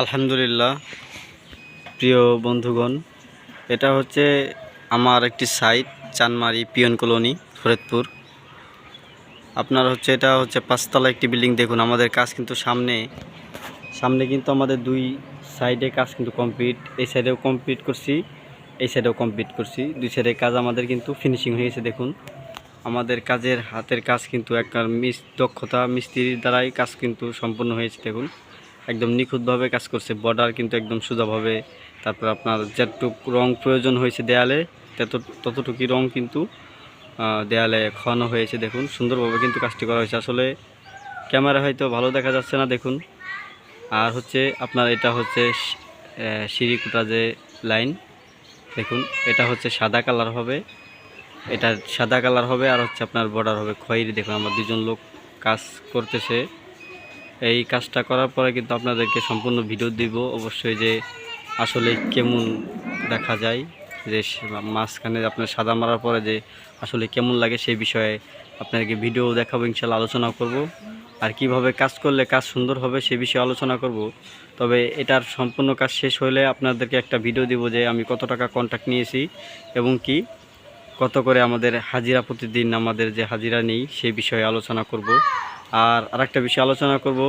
আলহামদুলিল্লাহ। প্রিয় বন্ধুগণ, এটা হচ্ছে আমার একটি site, Chanmari peon colony, Faridpur. আপনার হচ্ছে, এটা হচ্ছে পাঁচতলা একটি বিল্ডিং। দেখুন, আমাদের কাজ কিন্তু সামনে সামনে কিন্তু আমাদের দুই সাইডে কাজ কিন্তু কমপ্লিট। এই সাইডেও কমপ্লিট করছি, এই সাইডেও কমপ্লিট করছি। দুই সাইডে কাজ আমাদের কিন্তু ফিনিশিং হয়ে গেছে, দেখুন। আমাদের কাজের হাতের কাজ কিন্তু একটা মিস দক্ষতা মিস্ত্রির দ্বারাই কাজ কিন্তু সম্পূর্ণ হয়েছে, দেখুন। একদম নিখুঁতভাবে কাজ করছে। বর্ডার কিন্তু একদম সোজাভাবে, তারপর আপনার যেটুক রং প্রয়োজন হয়েছে দেয়ালে, তত, ততটুকুই রং কিন্তু দেয়ালে খাওয়ানো হয়েছে দেখুন। সুন্দরভাবে কিন্তু কাজটি করা হয়েছে। আসলে ক্যামেরা হয়তো ভালো দেখা যাচ্ছে না দেখুন। আর হচ্ছে আপনার এটা হচ্ছে সিঁড়িকুটা যে লাইন, দেখুন, এটা হচ্ছে সাদা কালার হবে। এটা সাদা কালার হবে আর হচ্ছে আপনার বর্ডার হবে খয়েরি। দেখুন, আমার দুজন লোক কাজ করতেছে। এই কাজটা করার পরে কিন্তু আপনাদেরকে সম্পূর্ণ ভিডিও দিব। অবশ্যই যে আসলে কেমন দেখা যায়, যে মাঝখানে আপনার সাদা মারার পরে যে আসলে কেমন লাগে সেই বিষয়ে আপনাদেরকে ভিডিও দেখাবো, ইনশাল্লাহ আলোচনা করব। আর কীভাবে কাজ করলে কাজ সুন্দর হবে সে বিষয়ে আলোচনা করব। তবে এটার সম্পূর্ণ কাজ শেষ হলে আপনাদেরকে একটা ভিডিও দিব যে আমি কত টাকা কন্ট্যাক্ট নিয়েছি এবং কি কত করে আমাদের হাজিরা প্রতিদিন আমাদের যে হাজিরা নেই সেই বিষয়ে আলোচনা করব। আর আরেকটা বিষয় আলোচনা করব,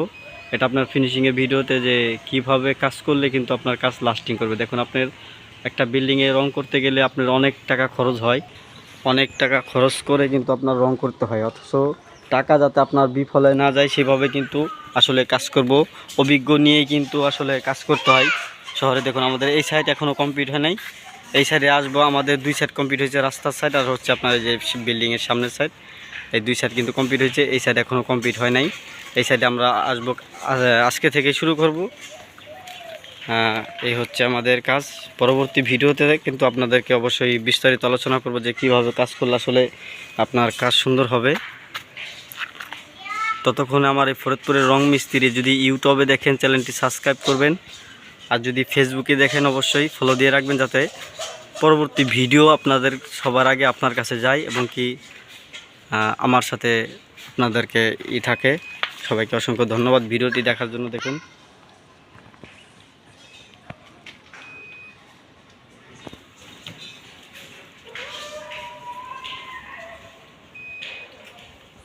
এটা আপনার ফিনিশিংয়ের ভিডিওতে যে কীভাবে কাজ করলে কিন্তু আপনার কাজ লাস্টিং করবে। দেখুন, আপনার একটা বিল্ডিংয়ে রং করতে গেলে আপনার অনেক টাকা খরচ হয়। অনেক টাকা খরচ করে কিন্তু আপনার রং করতে হয়। অথচ টাকা যাতে আপনার বিফলে না যায়, সেভাবে কিন্তু আসলে কাজ করব। অভিজ্ঞ নিয়েই কিন্তু আসলে কাজ করতে হয়। শহরে দেখুন, আমাদের এই সাইড এখনও কমপ্লিট হয় নাই। এই সাইডে আসব, আমাদের দুই সাইড কমপ্লিট হয়েছে, রাস্তার সাইড আর হচ্ছে আপনার এই যে বিল্ডিংয়ের সামনের সাইড এই দুই সাইড কিন্তু কমপ্লিট হয়েছে, এই সাইড এখনও কমপ্লিট হয় নাই। এই সাইডে আমরা আসব আজকে থেকে শুরু করব। এই হচ্ছে আমাদের কাজ। পরবর্তী ভিডিওতে কিন্তু আপনাদেরকে অবশ্যই বিস্তারিত আলোচনা করব যে কীভাবে কাজ করলে আসলে আপনার কাজ সুন্দর হবে। ততক্ষণে আমার এই ফরিদপুরের রং মিস্ত্রি যদি ইউটিউবে দেখেন, চ্যানেলটি সাবস্ক্রাইব করবেন। আর যদি ফেসবুকে দেখেন, অবশ্যই ফলো দিয়ে রাখবেন যাতে পরবর্তী ভিডিও আপনাদের সবার আগে আপনার কাছে যায় এবং কি আমার সাথে আপনাদেরকে ই থাকে। সবাইকে অসংখ্য ধন্যবাদ। ভিডিওটি দেখার জন্য দেখুন।